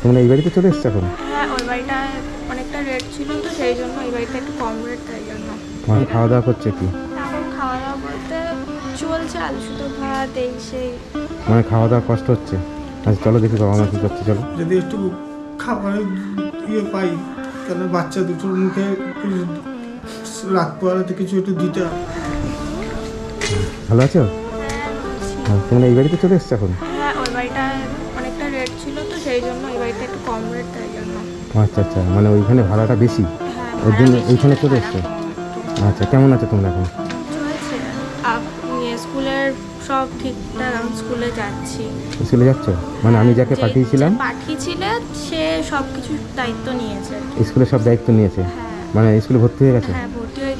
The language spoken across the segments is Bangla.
তোমরা এই বাড়িতে চলে এসছো এখন? হ্যাঁ ওই বাড়িটা অনেকটা রেট ছিল তো সেই জন্য এই বাড়িটা একটু কম রেট তাই জন্য। খাওয়া দাওয়া করছে কি? এখন খাওয়া দাওয়া বলতে চলছে আলু সুতো ভাত এই সেই। মানে খাওয়া দাওয়া কষ্ট হচ্ছে? আচ্ছা চলো দেখি বাবা মা কী করছে চলো। যদি একটু খাবারের ইয়ে পাই তাহলে বাচ্চা দুটোর মুখে রাত পোয়ালাতে কিছু একটু দিতে ভালো আছো? হ্যাঁ। হ্যাঁ, তোমরা এই বাড়িতে চলে এসছো এখন? হ্যাঁ ওই বাড়িটা অনেকটা রেট ছিল তো সেই জন্য বাড়িটা একটু কম রেট তাই জন্য। আচ্ছা আচ্ছা মানে ওইখানে ভাড়াটা বেশি? হ্যাঁ ওর জন্য এইখানে চলে এসছো? আচ্ছা কেমন আছো তোমরা এখন? স্কুলের সব ঠিকঠাক আমি স্কুলে যাচ্ছি। স্কুলে যাচ্ছ? মানে আমি যাকে পাঠিয়েছিলাম পাঠিয়েছিলে সে সব কিছু দায়িত্ব নিয়েছে। স্কুলের সব দায়িত্ব নিয়েছে? হ্যাঁ। মানে স্কুলে ভর্তি হয়ে গেছে? হ্যাঁ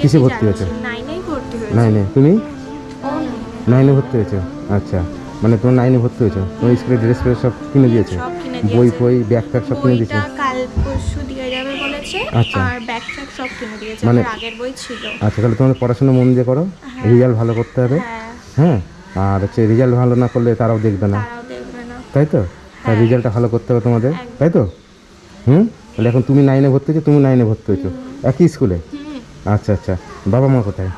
কিসে ভর্তি হয়েছে? নাইনেই ভর্তি হয়েছে। নাই নাই তুমি নাইনে ভর্তি হয়েছো। আচ্ছা মানে তোমার নাইনে ভর্তি হয়েছো? তোমার স্কুলের ড্রেস ফ্রেস সব কিনে দিয়েছে? সব বই। ফই ব্যাগ ফ্যাগ সব কিনে দিয়েছে। কাল পরশু দিয়ে যাবে বলেছে আচ্ছা। আর ব্যাগ সব কিনে দিয়েছে মানে- আগের বই ছিল। আচ্ছা তাহলে তোমাদের পড়াশোনা মন দিয়ে করো। রেজাল্ট ভালো করতে হবে। হ্যাঁ। হ্যাঁ আর হচ্ছে রেজাল্ট ভালো না করলে তারাও দেখবে না। তাই তো? হ্যাঁ। রেজাল্টটা ভালো করতে হবে তোমাদের। তাই তো? হুম? তাহলে এখন তুমি নাইনে ভর্তি হয়েছো তুমি নাইনে ভর্তি হয়েছো। একই স্কুলে আচ্ছা আচ্ছা। বাবা মা কোথায়?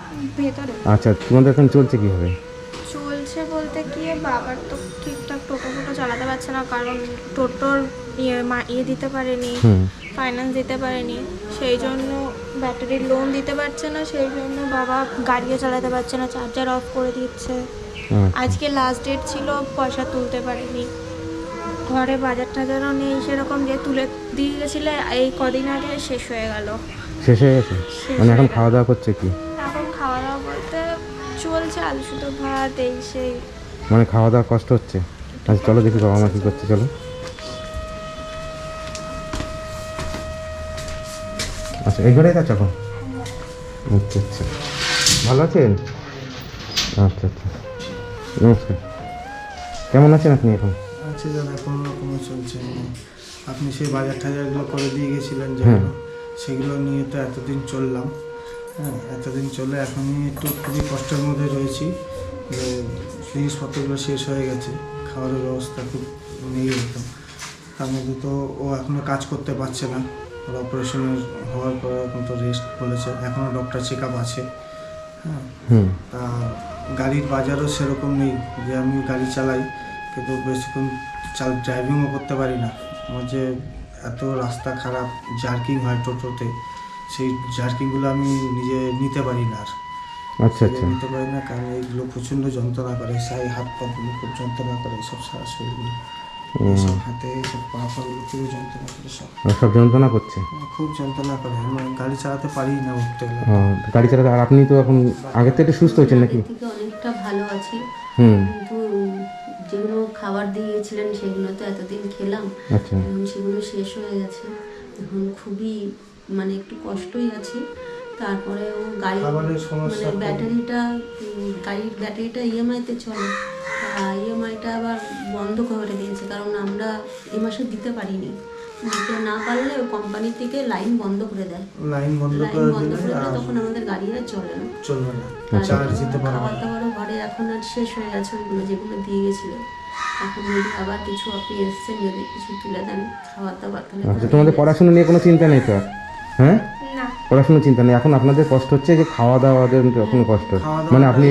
আচ্ছা তোমাদের এখন চলছে কীভাবে? না কারণ টোটোর ইয়ে মা- ইয়ে দিতে পারেনি ফাইন্যান্স দিতে পারেনি। সেই জন্য ব্যাটারির লোন দিতে পারছে না সেই জন্য বাবা গাড়িও চালাতে পারছে না চার্জার অফ করে দিচ্ছে। আচ্ছা। আজকে লাস্ট ডেট ছিল পয়সা তুলতে পারেনি। ঘরে বাজার টাজারও নেই সেরকম যে তুলে দিয়ে গেছিলে এই কদিন আগে শেষ হয়ে গেল। শেষ হয়ে গেছে? মানে এখন খাওয়া দাওয়া করছে কি? এখন খাওয়া দাওয়া বলতে চলছে আলু সুতো ভাত এই সেই। মানে খাওয়া দাওয়া কষ্ট হচ্ছে? আচ্ছা চলো দেখি বাবা মা কী করছে চলো। আচ্ছা এই ঘরেই আছো এখন? আচ্ছা আচ্ছা। ভালো আছেন? আচ্ছা আচ্ছা। নমস্কার। কেমন আছেন আপনি এখন? আছে দাদা কোনো রকমে চলছে। আপনি সেই বাজার টাজারগুলো করে দিয়ে গেছিলেন হ্যাঁ। যেগুলো সেগুলো নিয়ে তো এতদিন চললাম। হ্যাঁ এতদিন চলে এখনই একটু খুবই কষ্টের মধ্যে রয়েছি। যে জিনিসপত্রগুলো শেষ হয়ে গেছে। খাবারের ব্যবস্থা খুব নেই একদম। তার মধ্যে তো ও এখনও কাজ করতে পারছে না। ওর অপারেশনের হওয়ার পর এখন তো রেস্ট বলেছে। এখনও ডক্টর চেক আপ আছে। হ্যাঁ? তা গাড়ির বাজারও সেরকম নেই যে আমি গাড়ি চালাই কিন্তু বেশিক্ষণ চাল ড্রাইভিংও করতে পারি না। আমার যে এত রাস্তা খারাপ জার্কিং হয় টোটোতে সেই জার্কিংগুলো আমি নিজে নিতে পারি না আর। আচ্ছা আচ্ছা। নিতে পারি না কারণ এইগুলো প্রচণ্ড যন্ত্রণা করে সাই হাত পাগুলো খুব যন্ত্রণা করে এইসব সারা শরীরগুলো হাতে এইসব পা পাগুলো খুবই যন্ত্রণা করে সব। সব যন্ত্রণা করছে? খুব যন্ত্রণা করে। আমি গাড়ি চালাতে পারি না উঠতে গেলে। গাড়ি চালাতে আর আপনি তো এখন আগের থেকে সুস্থ হয়েছেন নাকি? থেকে অনেকটা ভালো আছি। হুম। কিন্তু যেগুলো খাবার দিয়েছিলেন সেগুলো তো এতদিন খেলাম। আচ্ছা। এখন সেগুলো শেষ হয়ে গেছে। এখন খুবই মানে একটু কষ্টই আছি। তারপরেও গাড়ি খাবারের সমস্যা মানে। ব্যাটারিটা গাড়ির ব্যাটারিটা ইএমআইতে চলে। ইএমআইটা আবার বন্ধ করে দিয়েছে কারণ আমরা এ মাসে দিতে পারিনি। দিতে না পারলে কোম্পানি থেকে লাইন বন্ধ করে দেয়। লাইন বন্ধ করে বন্ধ দিলে করে তখন আমাদের গাড়ি আর চলে না। চলবে না চার্জ দিতে পারবে খাবার দাবারও ঘরে এখন আর শেষ হয়ে গেছে ওইগুলো যেগুলো দিয়ে গেছিল। এখন যদি আবার কিছু আপনি এসছেন যদি কিছু তুলে দেন খাবার দাবার তাহলে আচ্ছা তোমাদের পড়াশোনা নিয়ে কোনো চিন্তা নেই তো? হ্যাঁ? পড়াশোনার চিন্তা নেই। এখন আপনাদের কষ্ট হচ্ছে যে খাওয়া দাওয়াদের এখন কষ্ট। মানে আপনি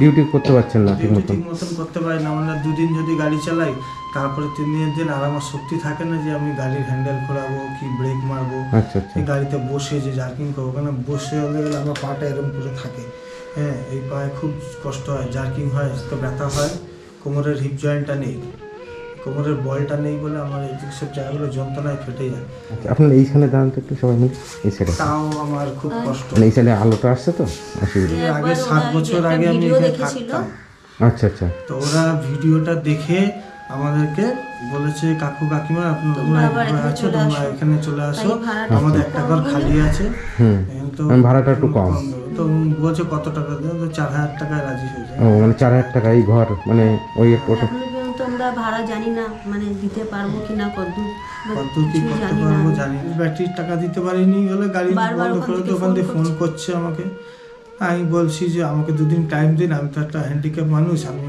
ডিউটি করতে পারছেন না ঠিক মতন করতে পারি না। আমরা দুদিন যদি গাড়ি চালাই তারপরে তিন দিনের দিন আর আমার শক্তি থাকে না যে আমি গাড়ির হ্যান্ডেল ঘোরাবো কি ব্রেক মারবো আচ্ছা আচ্ছা। গাড়িতে বসে যে জার্কিং করব। কেন বসে হলে গেলে আমার পাটা এরকম করে থাকে। হ্যাঁ এই পায়ে খুব কষ্ট হয় জার্কিং হয় তো ব্যথা হয় কোমরের হিপ জয়েন্টটা নেই। কোমরের বলটা নেই বলে আমার এই সব জায়গাগুলো যন্ত্রণায় ফেটে যায়। আপনার এইখানে দাঁড়ান তো একটু সবাই মিলে এই সাইডে তাও আমার খুব কষ্ট। মানে এই সাইডে আলোটা আসছে তো? অসুবিধা আগে সাত বছর আগে আমি এখানে থাকতাম। আচ্ছা আচ্ছা। তো ওরা ভিডিওটা দেখে আমাদেরকে বলেছে কাকু কাকিমা আপনার আছো চলে তোমরা আসো। এখানে চলে আসো। আমাদের একটা ঘর খালি আছে। হুম। তো আমি ভাড়াটা একটু কম। তো বলছে কত টাকা দেবো তো চার হাজার টাকায় রাজি হয়ে যায়। ও মানে চার হাজার টাকা এই ঘর মানে ওই আমরা ভাড়া জানি না মানে দিতে পারব কিনা কদ্দূর বা কত কি করতে জানি না। পারব জানি না। ব্যাটারির টাকা দিতে পারিনি বলে গাড়ি বারবার বন্ধ করে ওখান থেকে ফোন করছে। আমাকে। আমি বলছি যে আমাকে দুদিন টাইম দিন আমি তো একটা হ্যান্ডিক্যাপ মানুষ আমি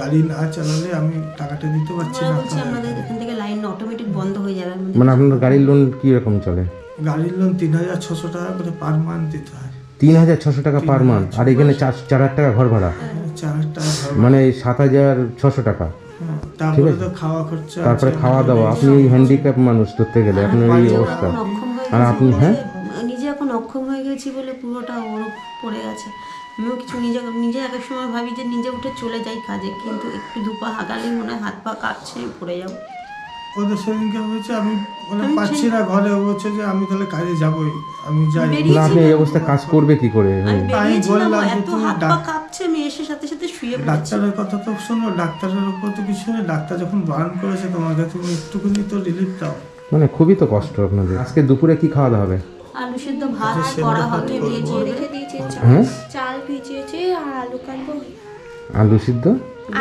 গাড়ি না চালালে আমি টাকাটা দিতে পারছি না আমাদের এখান থেকে লাইন অটোমেটিক বন্ধ হয়ে যাবে। মানে আপনার গাড়ির লোন কি রকম চলে? গাড়ির লোন তিন হাজার ছশো টাকা করে পার মান্থ দিতে হয়। তিন হাজার ছশো টাকা পার মান্থ আর এখানে চার চার হাজার টাকা ঘর ভাড়া? চার হাজার টাকা মানে সাত হাজার ছশো টাকা। তারপরে তো খাওয়া খরচা তারপরে খাওয়া দাওয়া। আপনি এই হ্যান্ডিক্যাপ মানুষ ধরতে গেলে আপনার এই অবস্থা। আর আপনি হ্যাঁ? নিজে এখন অক্ষম হয়ে গেছি বলে পুরোটা ওর পড়ে গেছে আমিও কিছু নিজে নিজে এক এক সময় ভাবি যে নিজে উঠে চলে যাই কাজে কিন্তু একটু দুপা হাগালে মনে হয় হাত পা কাঁপছে আমি পড়ে যাব। ওদের সেদিনকে হয়েছে আমি মানে পাচ্ছি না ঘরে বলছে যে আমি তাহলে কাজে যাবই আমি যাই। না আপনি এই অবস্থা কাজ করবে কি করে? আমি বললাম যে তুমি কাঁপছে আমি এসে সাথে সাথে শুয়ে পড়েছি। ডাক্তারের কথা তো শোনো ডাক্তারের উপর তো কিছু নেই ডাক্তার যখন বারণ করেছে তোমাকে তুমি একটুখানি তো রিলিফ দাও। মানে খুবই তো কষ্ট আপনাদের। আজকে দুপুরে কি খাওয়া দাওয়া হবে? আলু সেদ্ধ ভাত করা হবে দিয়েছি রেখে দিয়েছি চাল হ্যাঁ? ভিজিয়েছি আর আলু কাটবো। আলু সিদ্ধ?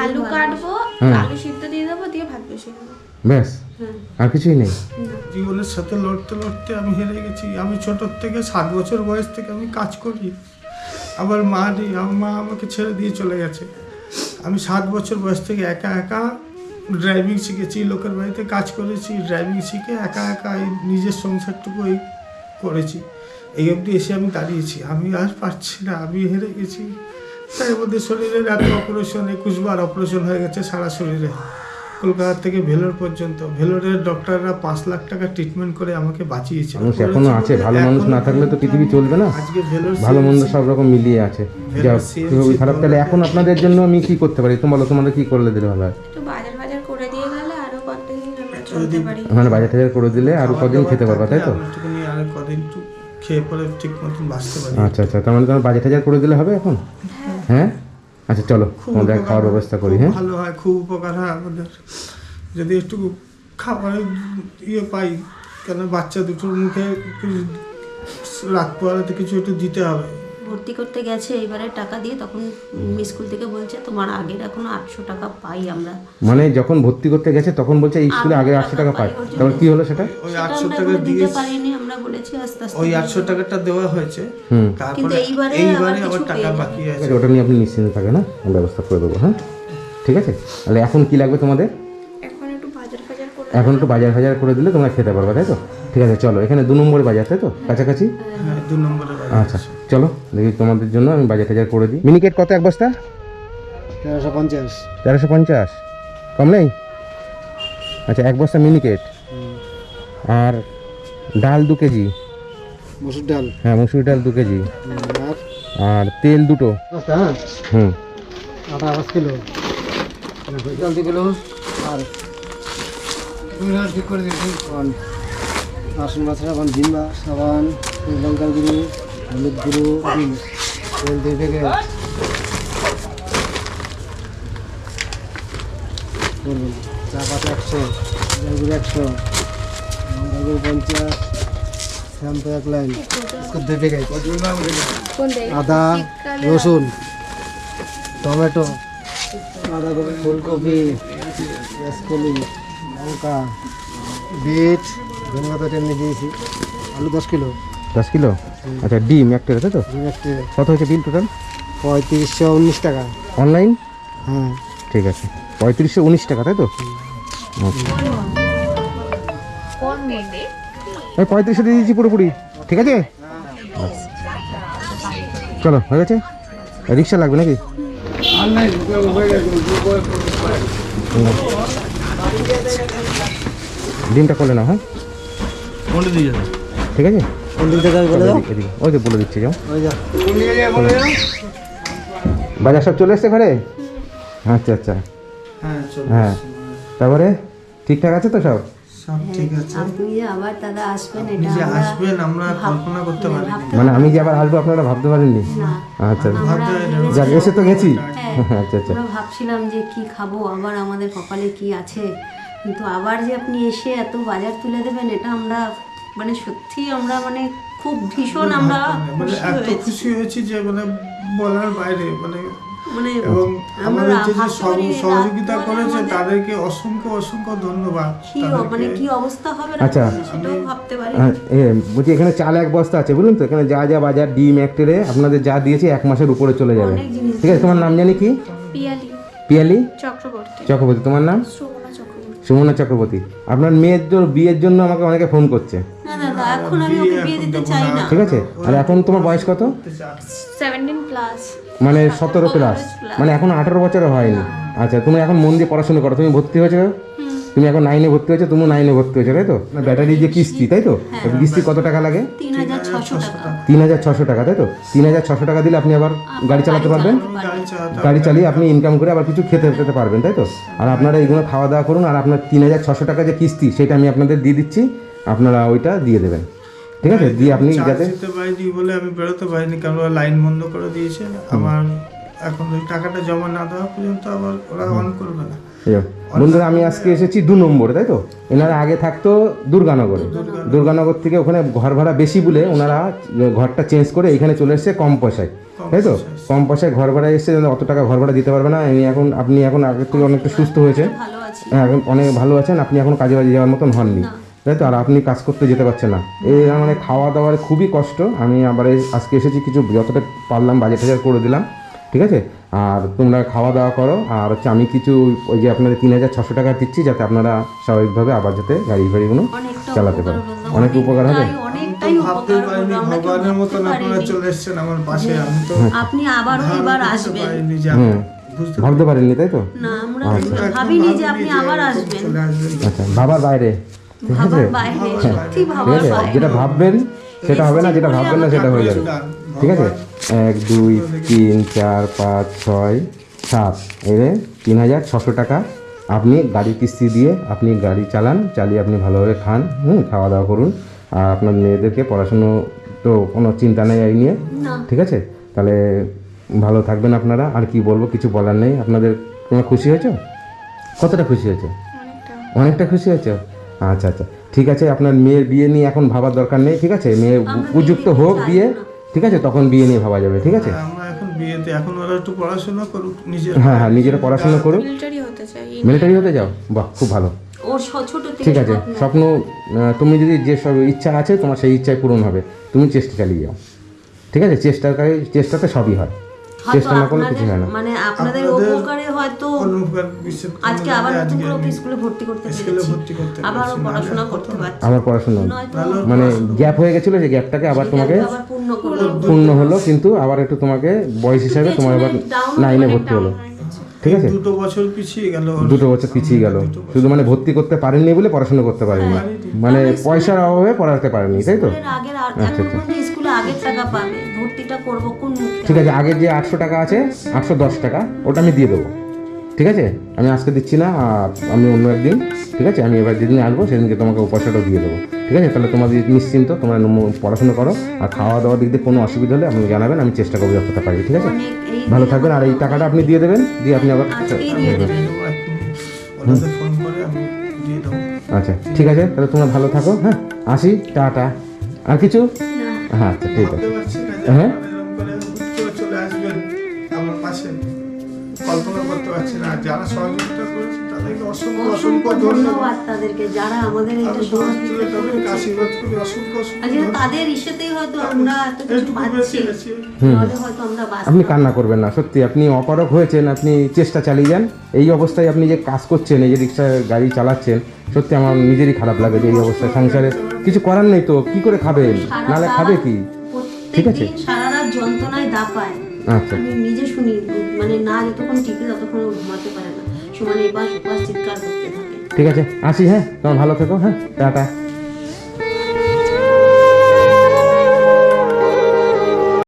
আলু কাটবো হ্যাঁ। আলু সিদ্ধ দিয়ে দেবো দিয়ে ভাত বসিয়ে দেবো। ব্যাস, আর কিছুই নেই। জীবনের সাথে লড়তে লড়তে আমি হেরে গেছি। আমি ছোটোর থেকে সাত বছর বয়স থেকে আমি কাজ করি। আবার মা নেই আমার মা আমাকে ছেড়ে দিয়ে চলে গেছে। আমি সাত বছর বয়স থেকে একা একা ড্রাইভিং শিখেছি, লোকের বাড়িতে কাজ করেছি ড্রাইভিং শিখে একা একা নিজের সংসারটুকু এই করেছি। এই অবধি এসে আমি দাঁড়িয়েছি। আমি আর পারছি না, আমি হেরে গেছি। তাই মধ্যে শরীরের এত অপারেশন একুশ বার অপারেশন হয়ে গেছে সারা শরীরে। কলকাতা থেকে ভেলোর পর্যন্ত। ভেলোরের ডক্টররা পাঁচ লাখ টাকা ট্রিটমেন্ট করে আমাকে বাঁচিয়েছে। মানুষ এখনও আছে ভালো মানুষ না থাকলে তো পৃথিবী চলবে না। আজকে ভেলোর ভালো মন্দ সব রকম মিলিয়ে আছে। যা খুবই খারাপ। তাহলে এখন আপনাদের জন্য আমি কি করতে পারি? তোমার তোমরা কি করলে দিলে ভালো হয়? একটু বাজার বাজার করে দিয়ে গেলে আরও কতদিন আমরা চলতে পারি? মানে বাজার টাজার করে দিলে আরও কদিন খেতে পারবা তাই তো? আর কদিন খেয়ে পরে ঠিক মতন বাঁচতে পারি। আচ্ছা আচ্ছা। তার মানে তোমার বাজার টাজার করে দিলে হবে এখন? হ্যাঁ? আচ্ছা চলো আমরা খাওয়ার ব্যবস্থা করি হ্যাঁ? ভালো হয় খুব উপকার হয় আমাদের। যদি একটু খাবারের ইয়ে পাই কেন বাচ্চা দুটোর মুখে রাত পড়াতে কিছু একটু দিতে হবে। ভর্তি করতে গেছে এবারে টাকা দিয়ে তখন স্কুল থেকে বলছে তোমার আগের এখন আটশো টাকা পাই আমরা। মানে যখন ভর্তি করতে গেছে তখন বলছে এই স্কুলে আগে আটশো টাকা পাই। তারপর কি হলো সেটা? ওই আটশো টাকা দিতে দিয়ে পারিনি আমরা বলেছি আস্তে আস্তে ওই আটশো টাকাটা দেওয়া হয়েছে। হুম। তারপরে কিন্তু এইবারে এইবারে আবার টাকা বাকি আছে আছে। ওটা নিয়ে আপনি নিশ্চিন্ত থাকেন না আমি ব্যবস্থা করে দেবো হ্যাঁ? ঠিক আছে? তাহলে এখন কি লাগবে তোমাদের? এখন একটু বাজার ফাজার করে দিলে তোমরা খেতে পারবে তাই তো? ঠিক আছে চলো এখানে দু নম্বরে বাজার তাই তো? কাছাকাছি? হ্যাঁ দু নম্বরে আচ্ছা চলো দেখি তোমাদের জন্য আমি বাজার টাজার করে দিই। মিনিকেট কত এক বস্তা? তেরোশো পঞ্চাশ। তেরোশো পঞ্চাশ। কম নেই? আচ্ছা এক বস্তা মিনিকেট। আর ডাল দু কেজি। মসুর ডাল। হ্যাঁ মুসুরি ডাল দু কেজি। আর? আর তেল দুটো। হ্যাঁ? হুম। আটা পাঁচ কিলো। দু কিলো। আর ঠিক করে দিয়েছি বাসন মাছ সাবান জিম্বা সাবান লঙ্কার হলুদ গুঁড়ো তেল দুই প্যাকেট। বলুন, চা পাতা একশো গুঁড়ো একশো লঙ্কার গুঁড়ো পঞ্চাশ, শ্যাম্পু এক লাইন আদা, রসুন, টমেটো, বাঁধাকপি, ফুলকপি পেঁয়াজকলি লঙ্কা বিট ধনে পাতা টেনে দিয়েছি আলু দশ কিলো। দশ কিলো? আচ্ছা ডিম একটা তাই তো? ডিম একটা কত হয়েছে বিল টোটাল? পঁয়ত্রিশশো উনিশ টাকা। অনলাইন? হ্যাঁ। ঠিক আছে। পঁয়ত্রিশশো উনিশ টাকা তাই তো? আচ্ছা। ওই পঁয়ত্রিশশো দিয়ে দিয়েছি পুরোপুরি। ঠিক আছে? আচ্ছা। চলো হয়ে গেছে? রিক্সা লাগবে নাকি। ডিমটা করলে না হ্যাঁ? ঠিক আছে? এদিকে। ওই যে বলে দিচ্ছি যাও। বাজার সব চলে এসছে ঘরে? আচ্ছা আচ্ছা। হ্যাঁ হ্যাঁ। তারপরে ঠিকঠাক আছে তো সব? সব ঠিক আছে। আপনি যে আবার দাদা আসবেন এটা যে আসবেন আমরা কল্পনা করতে পারি মানে আমি যে আবার আসব আপনারা ভাবতে পারেননি? আচ্ছা না। যাক এসে তো গেছি। হ্যাঁ আচ্ছা আচ্ছা। আমরা ভাবছিলাম যে কি খাব আবার আমাদের কপালে কি আছে? কিন্তু আবার যে আপনি এসে এত বাজার তুলে দেবেন এটা আমরা মানে সত্যি আমরা মানে খুব ভীষণ আমরা মানে খুশি এত হয়েছি। খুশি হয়েছি যে মানে বলার বাইরে মানে এবং আমরা আমাদের যে সহযোগিতা করেছে তাদেরকে অসংখ্য অসংখ্য ধন্যবাদ মানে কি অবস্থা হবে আচ্ছা। এ, বলছি এখানে চাল এক বস্তা আছে বুঝলেন তো এখানে যা যা বাজার ডিম এক ট্রে আপনাদের যা দিয়েছে এক মাসের উপরে চলে যাবে। ঠিক আছে তোমার নাম জানি কি? পিয়ালি। পিয়ালি? চক্রবর্তী। চক্রবর্তী তোমার নাম? সুমনা চক্রবর্তী আপনার মেয়ের জন্য বিয়ের জন্য আমাকে অনেকে ফোন করছে। এখন আমি ওকে বিয়ে দিতে চাই না। ঠিক আছে? আর এখন তোমার বয়স কত? প্লাস মানে সতেরো প্লাস মানে এখন আঠারো বছর হয়নি। আচ্ছা তুমি এখন মন দিয়ে পড়াশোনা করো। তুমি ভর্তি হয়েছো? তুমি এখন নাইনে ভর্তি হয়েছো? তুমি নাইনে ভর্তি হয়েছো তাই তো? ব্যাটারি যে কিস্তি তাই তো? কিস্তি কত টাকা লাগে? তিন হাজার ছশো টাকা তাই তো? তিন হাজার ছশো টাকা দিলে আপনি আবার গাড়ি চালাতে পারবেন? গাড়ি চালিয়ে আপনি ইনকাম করে আবার কিছু খেতে খেতে পারবেন তাই তো? আর আপনারা এইগুলো খাওয়া দাওয়া করুন আর আপনার তিন হাজার ছশো টাকা যে কিস্তি সেটা আমি আপনাদের দিয়ে দিচ্ছি। আপনারা ওইটা দিয়ে দেবেন। ঠিক আছে? দিয়ে আপনি যাতে দিতে পারিনি বলে আমি বেরোতে পারিনি কারণ লাইন বন্ধ করে দিয়েছে। আমার এখন ওই টাকাটা জমা না দেওয়া পর্যন্ত আবার ওরা অন করবে না। বন্ধুরা আমি আজকে এসেছি দু নম্বরে তাই তো? এনারা আগে থাকতো দুর্গানগরে। দুর্গানগর থেকে ওখানে ঘর ভাড়া বেশি বলে ওনারা ঘরটা চেঞ্জ করে এখানে চলে এসেছে কম পয়সায় তাই তো? কম পয়সায় ঘর ভাড়া এসছে অত টাকা ঘর ভাড়া দিতে পারবে না। আমি এখন আপনি এখন আগের থেকে অনেকটা সুস্থ হয়েছে হ্যাঁ এখন অনেক ভালো আছেন আপনি এখন কাজে বাজে যাওয়ার মতন হননি তাই তো? আর আপনি কাজ করতে যেতে পারছেন না। এই মানে খাওয়া দাওয়ার খুবই কষ্ট। আমি আবার আজকে এসেছি কিছু যতটা পারলাম বাজেট হাজার করে দিলাম। ঠিক আছে? আর তোমরা খাওয়া দাওয়া করো। আর হচ্ছে আমি কিছু ওই যে আপনাদের তিন হাজার ছশো টাকা দিচ্ছি যাতে আপনারা স্বাভাবিকভাবে আবার যাতে গাড়ি ফাড়িগুলো চালাতে পারেন। অনেক উপকার হবে? তো তো আপনি আবারও এবার আসবেন। ভাবতে পারেননি তাই তো? না আমরা একদম ভাবিনি যে ভাবিনি আপনি যে আবার এরকম আসবেন। চলে আসবেন। আচ্ছা বাইরে। ঠিক আছে? যেটা ভাববেন সেটা হবে না যেটা ভাববেন না সেটা হয়ে যাবে। ঠিক আছে? এক দুই তিন চার পাঁচ ছয় সাত। এরে তিন হাজার ছশো টাকা আপনি গাড়ি কিস্তি দিয়ে আপনি গাড়ি চালান চালিয়ে আপনি ভালোভাবে খান হুম খাওয়া দাওয়া করুন। আর আপনার মেয়েদেরকে পড়াশুনো তো কোনো চিন্তা নেই এই নিয়ে? ঠিক আছে? তাহলে ভালো থাকবেন আপনারা। আর কি বলব কিছু বলার নেই। আপনাদের তোমরা খুশি হয়েছো? কতটা খুশি হয়েছো? অনেকটা। অনেকটা খুশি হয়েছো? আচ্ছা আচ্ছা। ঠিক আছে আপনার মেয়ের বিয়ে নিয়ে এখন ভাবার দরকার নেই ঠিক আছে? মেয়ে উপযুক্ত হোক বিয়ে ঠিক আছে তখন বিয়ে নিয়ে ভাবা যাবে ঠিক আছে? আমরা এখন বিয়েতে এখন ওরা একটু পড়াশোনা করুক নিজের হ্যাঁ হ্যাঁ নিজেরা পড়াশোনা করুক। মিলিটারি হতে চাই যাও বাহ খুব ভালো। ঠিক আছে স্বপ্ন। তুমি যদি যে সব ইচ্ছা আছে তোমার সেই ইচ্ছায় পূরণ হবে। তুমি চেষ্টা চালিয়ে যাও। ঠিক আছে চেষ্টার চেষ্টাতে সবই হয়। চেষ্টা না করলে কিছু হয় না। মানে আপনাদের উপকারে হয়তো আজকে আবার নতুন করে ওকে স্কুলে ভর্তি করতে পেরেছি। ভর্তি করতে আবারও পেরেছি। পড়াশোনা করতে পারছি। আমার পড়াশোনা মানে গ্যাপ হয়ে গেছিল যে গ্যাপটাকে আবার তোমাকে পূর্ণ হলো কিন্তু আবার একটু তোমাকে বয়স হিসাবে তোমার আবার নাইনে ভর্তি হলো। ঠিক আছে? দুটো বছর পিছিয়ে গেল দুটো বছর পিছিয়ে গেল। শুধু মানে ভর্তি করতে পারেননি বলে পড়াশোনা করতে পারেননি। মানে পয়সার অভাবে পড়াতে পারেনি তাই তো? স্কুলে আগের টাকা পাবে। ভর্তিটা করব কোন ঠিক আছে আগের যে আটশো টাকা আছে আটশো দশ টাকা ওটা আমি দিয়ে দেবো। ঠিক আছে? আমি আজকে দিচ্ছি না আর আমি অন্য একদিন ঠিক আছে? আমি এবার যেদিন আসব সেদিনকে তোমাকে ও পয়সাটাও দিয়ে দেবো। ঠিক আছে? তাহলে তোমাদের নিশ্চিন্ত তোমরা পড়াশোনা করো আর খাওয়া দাওয়ার দিক দিয়ে কোনো অসুবিধা হলে আপনি জানাবেন আমি চেষ্টা করব যতটা পারি ঠিক আছে? ভালো থাকবেন। আর এই টাকাটা আপনি দিয়ে দেবেন দিয়ে আপনি আবার আজকেই দিয়ে দেবেন। দেবো এখন ওনাদের ফোন করে আমি দিয়ে দেবো। আচ্ছা ঠিক আছে তাহলে তোমরা ভালো থাকো হ্যাঁ? আসি টাটা। আর কিছু? হ্যাঁ আচ্ছা ঠিক আছে। হ্যাঁ। চলে আসবেন। আমার পাশে কল্পনা করতে পারছি না। যারা সহযোগিতা অসংখ্য অসংখ্য অসংখ্য ধন্যবাদ। ধন্যবাদ তাদেরকে। যারা আমাদের এটা সহযোগিতা সহযোগিতা করেছে আশীর্বাদ করি অসংখ্য অসংখ্য আজকে তাদের ইসেতেই হয়তো আমরা এত কিছু পাচ্ছি বেঁচে গেছি নাহলে হয়তো আমরা আপনি কান্না করবেন না সত্যি। আপনি অপারক হয়েছেন আপনি চেষ্টা চালিয়ে যান। এই অবস্থায় আপনি যে কাজ করছেন এই যে রিক্সা গাড়ি চালাচ্ছেন সত্যি আমার নিজেরই খারাপ লাগে যে এই অবস্থায় সংসারে কিছু করার নেই তো কি করে খাবেন? নাহলে খাবে কি? ঠিক আছে। প্রত্যেকদিন সারা রাত যন্ত্রণায় দাপায়। আচ্ছা। আমি নিজে শুনি মানে না যতক্ষণ টিকে ততক্ষণ ঘুমাতে ঠিক আছে আসি হ্যাঁ? তোমার ভালো থেকো হ্যাঁ? টাটা।